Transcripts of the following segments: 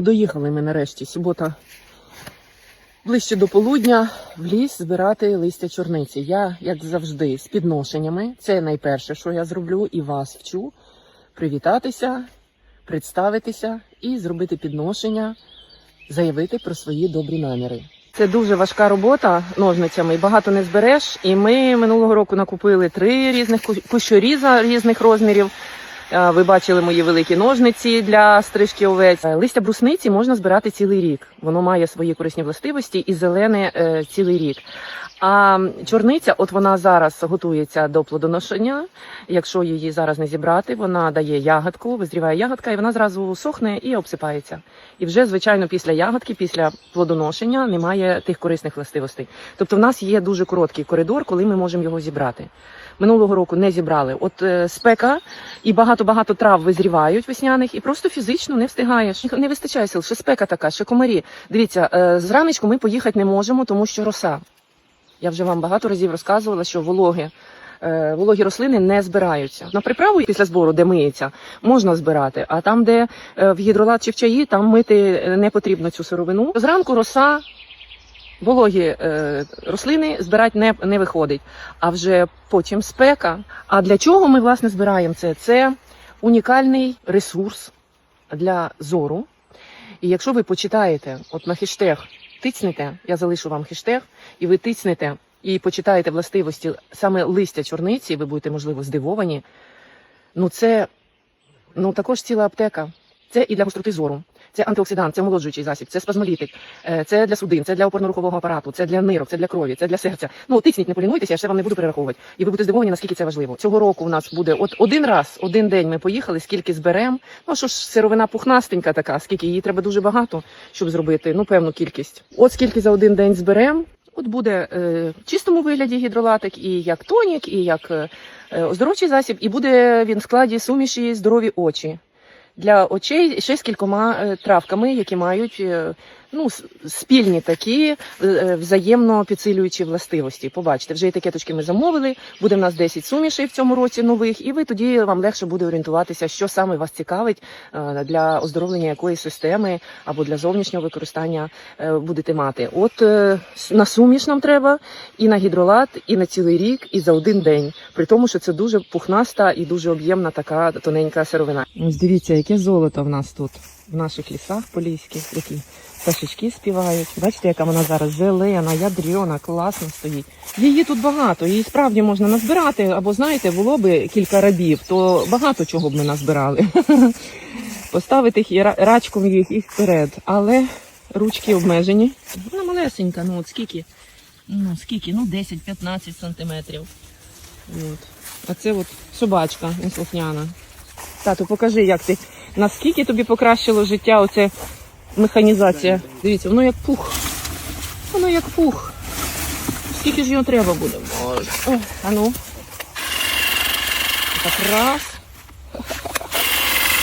Доїхали ми нарешті. Субота ближче до полудня в ліс збирати листя чорниці. Я, як завжди, з підношеннями. Це найперше, що я зроблю, і вас вчу привітатися, представитися і зробити підношення, заявити про свої добрі наміри. Це дуже важка робота ножницями, багато не збереш. І ми минулого року накупили три різних кущоріза різних розмірів. Ви бачили мої великі ножниці для стрижки овець. Е, Листя брусниці можна збирати цілий рік. Воно має свої корисні властивості і зелене е, цілий рік. А чорниця, от вона зараз готується до плодоношення. Якщо її зараз не зібрати, вона дає ягодку, визріває ягодка, і вона зразу сохне і обсипається. І вже, звичайно, після ягодки, після плодоношення немає тих корисних властивостей. Тобто, в нас є дуже короткий коридор, коли ми можемо його зібрати. Минулого року не зібрали. От е, спека і багато-багато трав визрівають весняних, і просто фізично не встигаєш. Не вистачає сил, ще спека така, ще комарі. Дивіться, е, зранечку ми поїхати не можемо, тому що роса. Я вже вам багато разів розказувала, що вологи. е, Вологі рослини не збираються. На приправу після збору, де миється, можна збирати, а там, де в гідролат чи в чаї, там мити не потрібно цю сировину. Зранку роса, вологі е, рослини збирати не, не виходить. А вже потім спека. А для чого ми власне збираємо це? Це унікальний ресурс для зору. І якщо ви почитаєте, от на хештег тицнете, я залишу вам хештег, і ви тицнете і почитаєте властивості саме листя чорниці, ви будете, можливо, здивовані. Ну, це ну, також ціла аптека. Це і для гостроти зору, це антиоксидант, це омолоджуючий засіб, це спазмолітик, е, це для судин, це для опорно-рухового апарату, це для нирок, це для крові, це для серця. Ну, тисніть, не полінуйтеся, я ще вам не буду перераховувати. І ви будете здивовані, наскільки це важливо. Цього року у нас буде от один раз, один день ми поїхали, скільки зберемо. Ну що ж, сировина пухнастенька така, скільки її треба дуже багато, щоб зробити, ну певну кількість. От скільки за один день зберемо. От буде е, в чистому вигляді гідролатик, і як тонік, і як е, оздоровчий засіб, і буде він в складі суміші здорові очі для очей ще з кількома е, травками, які мають е, ну, спільні такі е, е, взаємно підсилюючі властивості. Побачите, вже етикеточки ми замовили. Буде в нас 10 сумішей в цьому році нових, і ви тоді вам легше буде орієнтуватися, що саме вас цікавить е, для оздоровлення якоїсь системи або для зовнішнього використання будете мати. От на суміш нам треба і на гідролат, і на цілий рік, і за один день. При тому, що це дуже пухнаста і дуже об'ємна така тоненька сировина. Ось дивіться, яке золото в нас тут в наших лісах поліських, які пташечки співають. Бачите, яка вона зараз зелена, ядрена, класно стоїть. Її тут багато, її справді можна назбирати. Або знаєте, було би кілька рабів, то багато чого б ми назбирали. Поставити їх і рачком їх і вперед. Але ручки обмежені. Вона малесенька, ну от скільки? Ну скільки? Ну 10-15 сантиметрів. От. А це от собачка неслухняна. Тату, покажи, як ти. Наскільки тобі покращило життя оце механізація. Дивіться, воно як пух. Воно як пух. Скільки ж його треба буде? Боже. О, а ну. Так раз.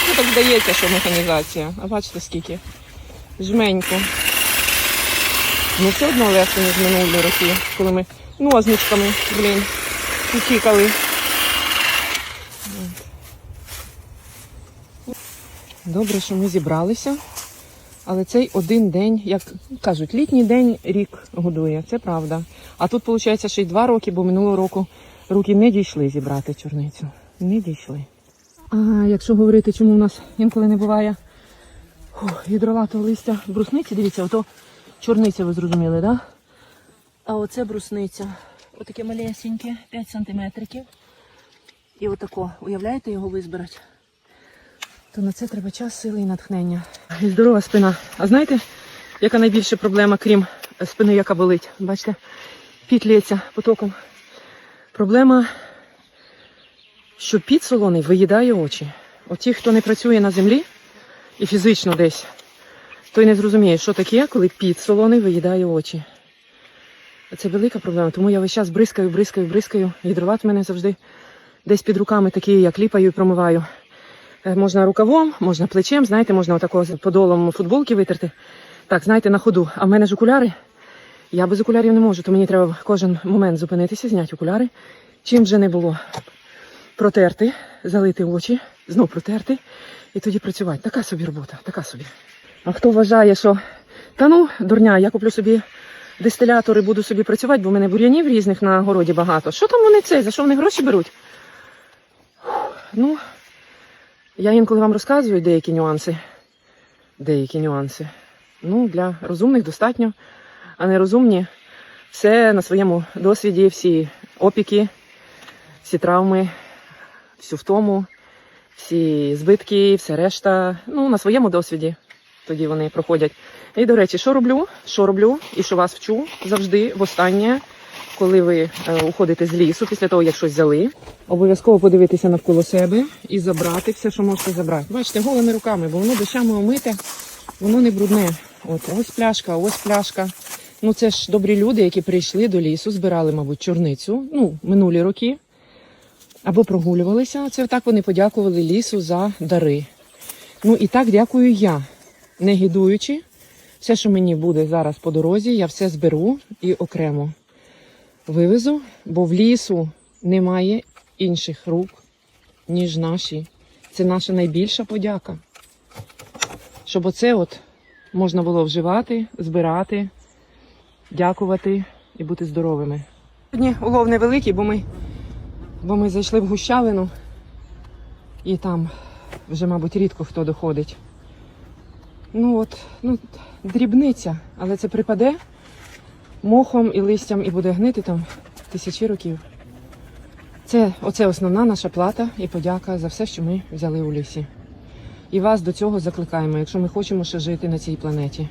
Ну так здається, що механізація. А бачите скільки? Жменько. Ну все одно легше, ніж минулі роки, коли ми ножничками, блін, кутікали. Добре, що ми зібралися. Але цей один день, як кажуть, літній день рік годує, це правда. А тут, виходить, ще й два роки, бо минулого року руки не дійшли зібрати чорницю. Не дійшли. А якщо говорити, чому у нас інколи не буває фух, гідролатового листя брусниці, дивіться, ото чорниця, ви зрозуміли, так? Да? А оце брусниця. Отаке малесеньке, 5 сантиметриків. І отако, уявляєте, його визбирати? То на це треба час, сили і натхнення. І здорова спина. А знаєте, яка найбільша проблема, крім спини, яка болить? Бачите, піт лється потоком. Проблема, що піт солоний виїдає очі. От ті, хто не працює на землі і фізично десь, той не зрозуміє, що таке, коли піт солоний виїдає очі. Це велика проблема, тому я весь час бризкаю, бризкаю, бризкаю. Гідролат в мене завжди десь під руками такий, я кліпаю і промиваю. Е, Можна рукавом, можна плечем, знаєте, можна отако з подолом футболки витерти. Так, знаєте, на ходу. А в мене ж окуляри. Я без окулярів не можу, то мені треба кожен момент зупинитися, зняти окуляри. Чим вже не було. Протерти, залити очі, знов протерти і тоді працювати. Така собі робота, така собі. А хто вважає, що та ну, дурня, я куплю собі дистилятор і буду собі працювати, бо в мене бур'янів різних на городі багато. Що там вони це? За що вони гроші беруть? Ну, я інколи вам розказую деякі нюанси. Деякі нюанси. Ну, для розумних достатньо, а нерозумні все на своєму досвіді, всі опіки, всі травми, всю втому, всі збитки, все решта. Ну, на своєму досвіді тоді вони проходять. І, до речі, що роблю? Що роблю і що вас вчу завжди востаннє, коли ви е, уходите з лісу, після того, як щось взяли. Обов'язково подивитися навколо себе і забрати все, що можете забрати. Бачите, голими руками, бо воно дощами омите, воно не брудне. От ось пляшка, ось пляшка. Ну це ж добрі люди, які прийшли до лісу, збирали, мабуть, чорницю, ну, минулі роки. Або прогулювалися. Це так вони подякували лісу за дари. Ну і так дякую я, не гідуючи. Все, що мені буде зараз по дорозі, я все зберу і окремо вивезу, бо в лісу немає інших рук, ніж наші. Це наша найбільша подяка. Щоб оце от можна було вживати, збирати, дякувати і бути здоровими. Сьогодні улов невеликий, бо ми, бо ми зайшли в гущавину і там вже, мабуть, рідко хто доходить. Ну от, ну, дрібниця, але це припаде мохом і листям і буде гнити там тисячі років. Це оце основна наша плата і подяка за все, що ми взяли у лісі. І вас до цього закликаємо, якщо ми хочемо ще жити на цій планеті.